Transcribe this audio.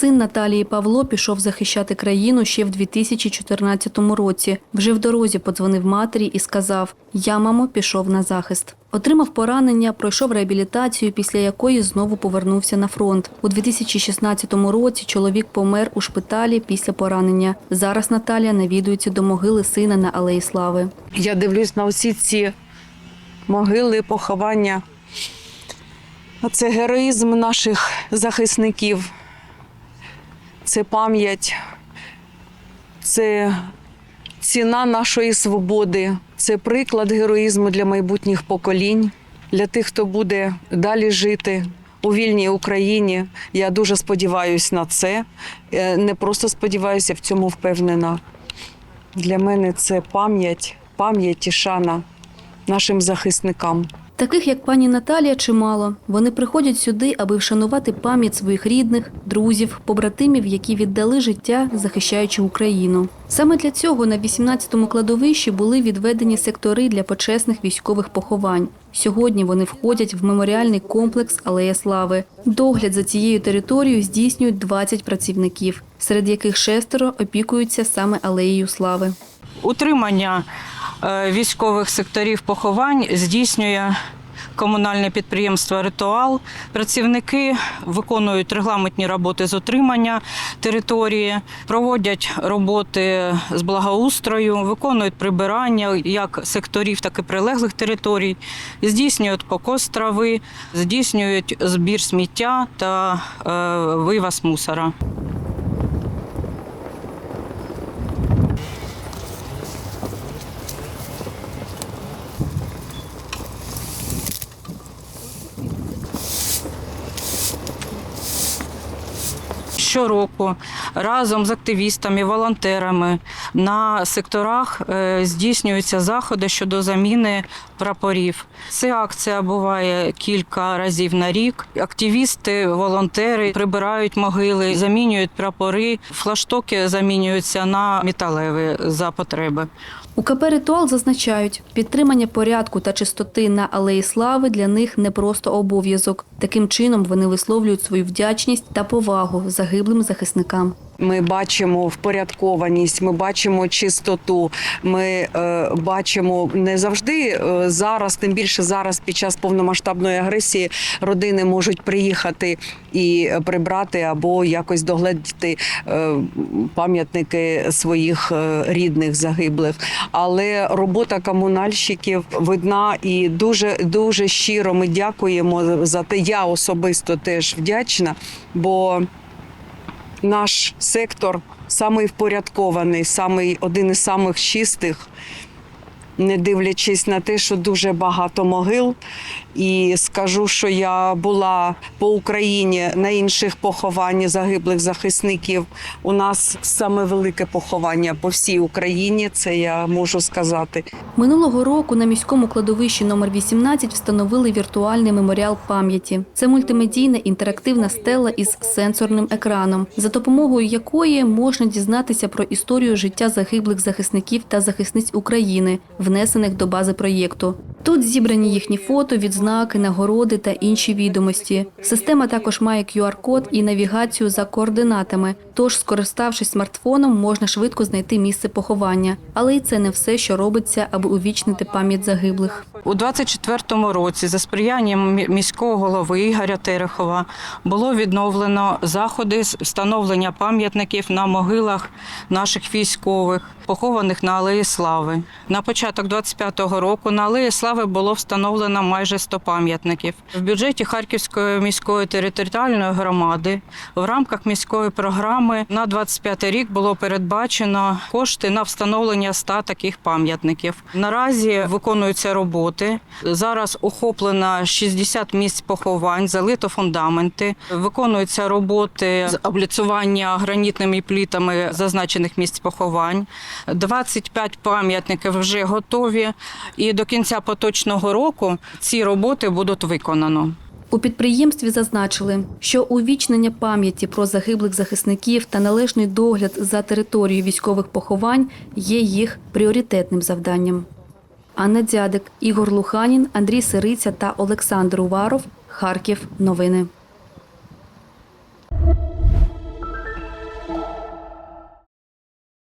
Син Наталії Павло пішов захищати країну ще в 2014 році. Вже в дорозі подзвонив матері і сказав: Я, мамо, пішов на захист. Отримав поранення, пройшов реабілітацію, після якої знову повернувся на фронт. У 2016 році чоловік помер у шпиталі після поранення. Зараз Наталія навідується до могили сина на Алеї Слави. Я дивлюсь на усі ці могили, поховання. Це героїзм наших захисників, це пам'ять, це ціна нашої свободи, це приклад героїзму для майбутніх поколінь, для тих, хто буде далі жити у вільній Україні. Я дуже сподіваюся на це. Е, Не просто сподіваюся, в цьому впевнена. Для мене це пам'ять, пам'ять і шана нашим захисникам. Таких як пані Наталія чимало. Вони приходять сюди, аби вшанувати пам'ять своїх рідних, друзів, побратимів, які віддали життя, захищаючи Україну. Саме для цього на 18-му кладовищі були відведені сектори для почесних військових поховань. Сьогодні вони входять в меморіальний комплекс Алея Слави. Догляд за цією територією здійснюють 20 працівників, серед яких шестеро опікуються саме алеєю слави. Утримання військових секторів поховань здійснює комунальне підприємство Ритуал. Працівники виконують регламентні роботи з утримання території, проводять роботи з благоустрою, виконують прибирання як секторів, так і прилеглих територій, здійснюють покос трави, здійснюють збір сміття та е, вивіз мусора. Щороку разом з активістами, волонтерами на секторах е, здійснюються заходи щодо заміни прапорів. Ця акція буває кілька разів на рік. Активісти, волонтери прибирають могили, замінюють прапори, флаштоки замінюються на металеві за потреби. У КП «Ритуал» зазначають, підтримання порядку та чистоти на Алеї Слави для них не просто обов'язок. Таким чином вони висловлюють свою вдячність та повагу загиблим захисникам. Ми бачимо впорядкованість, ми бачимо чистоту. Ми е, бачимо не завжди е, зараз, тим більше зараз, під час повномасштабної агресії, родини можуть приїхати і прибрати або якось догледіти е, пам'ятники своїх е, рідних загиблих. Але робота комунальщиків видна і дуже дуже щиро ми дякуємо за те. Я особисто теж вдячна, бо наш сектор самий впорядкований, самий один із самих чистих, не дивлячись на те, що дуже багато могил. І скажу, що я була по Україні на інших похованнях загиблих захисників. У нас саме велике поховання по всій Україні. Це я можу сказати. Минулого року на міському кладовищі номер 18 встановили віртуальний меморіал пам'яті. Це мультимедійна інтерактивна стела із сенсорним екраном, за допомогою якої можна дізнатися про історію життя загиблих захисників та захисниць України, внесених до бази проєкту. Тут зібрані їхні фото, відзнаки, нагороди та інші відомості. Система також має QR-код і навігацію за координатами. Тож, скориставшись смартфоном, можна швидко знайти місце поховання. Але й це не все, що робиться, аби увічнити пам'ять загиблих. У 24-му році за сприянням міського голови Ігоря Терехова було відновлено заходи з встановлення пам'ятників на могилах наших військових, похованих на Алеї Слави. На початок 25-го року на Алеї Слави було встановлено майже 100 пам'ятників. В бюджеті Харківської міської територіальної громади в рамках міської програми на 25 рік було передбачено кошти на встановлення 100 таких пам'ятників. Наразі виконуються роботи. Зараз охоплено 60 місць поховань, залито фундаменти. Виконуються роботи з обліцування гранітними плітами зазначених місць поховань. 25 пам'ятників вже готові. І до кінця поточного року ці роботи будуть виконано. У підприємстві зазначили, що увічнення пам'яті про загиблих захисників та належний догляд за територією військових поховань є їх пріоритетним завданням. Анна Дзядик, Ігор Луханін, Андрій Сириця та Олександр Уваров. Харків. Новини.